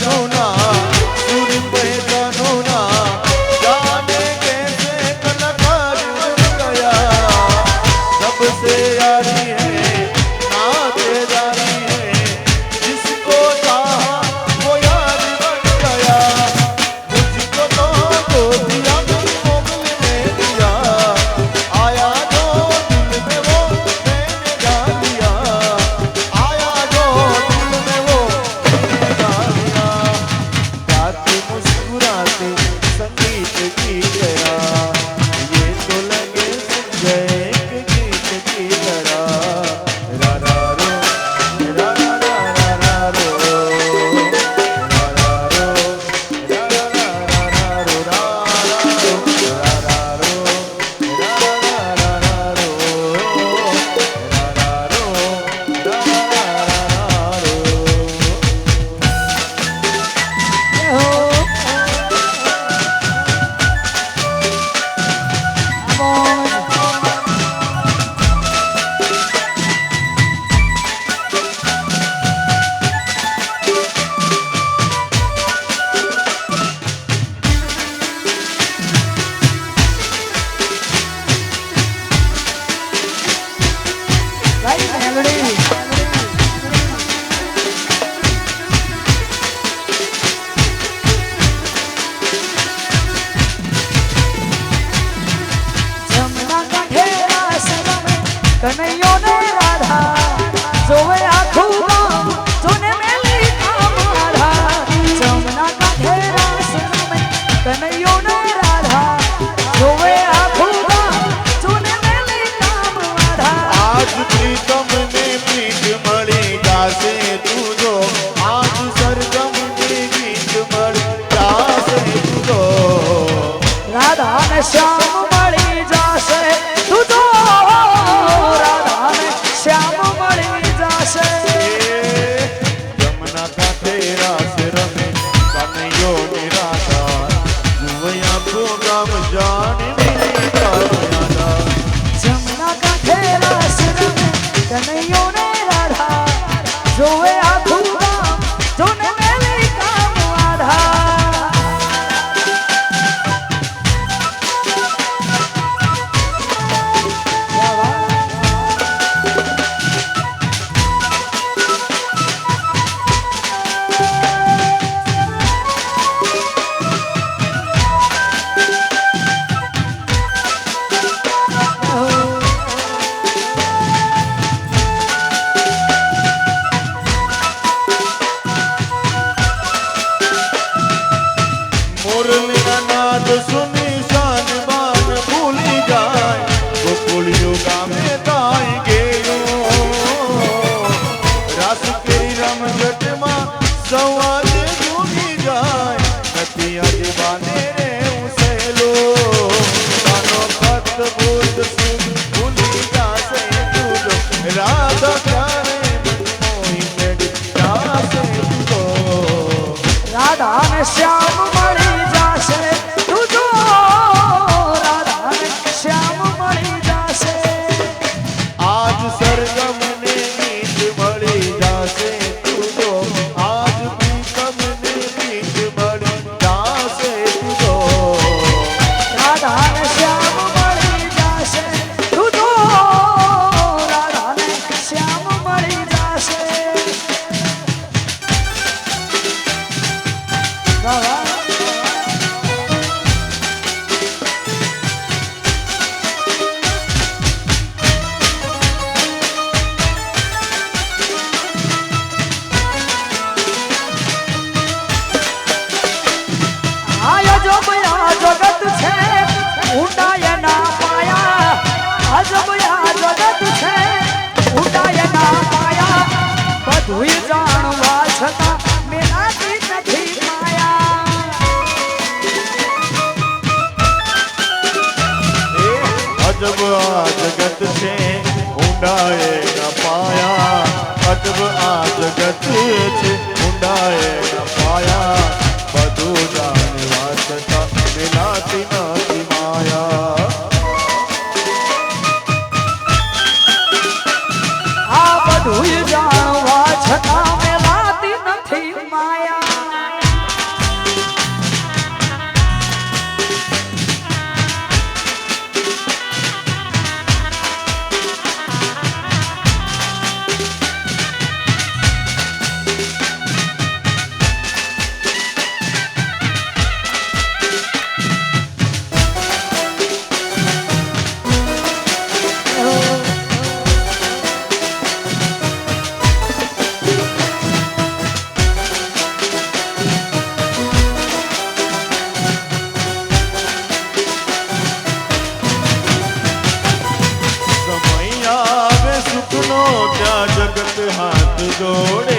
Don't નથી તું જાણવા છતાં મેરાથી નથી માયા. અજબ આ જગત છે, ઊંડાએ ન પાયા. અજબ આ જગત છે, ઊંડાએ પાયા. ਜਗਤ ਹੱਥ ਜੋੜੇ।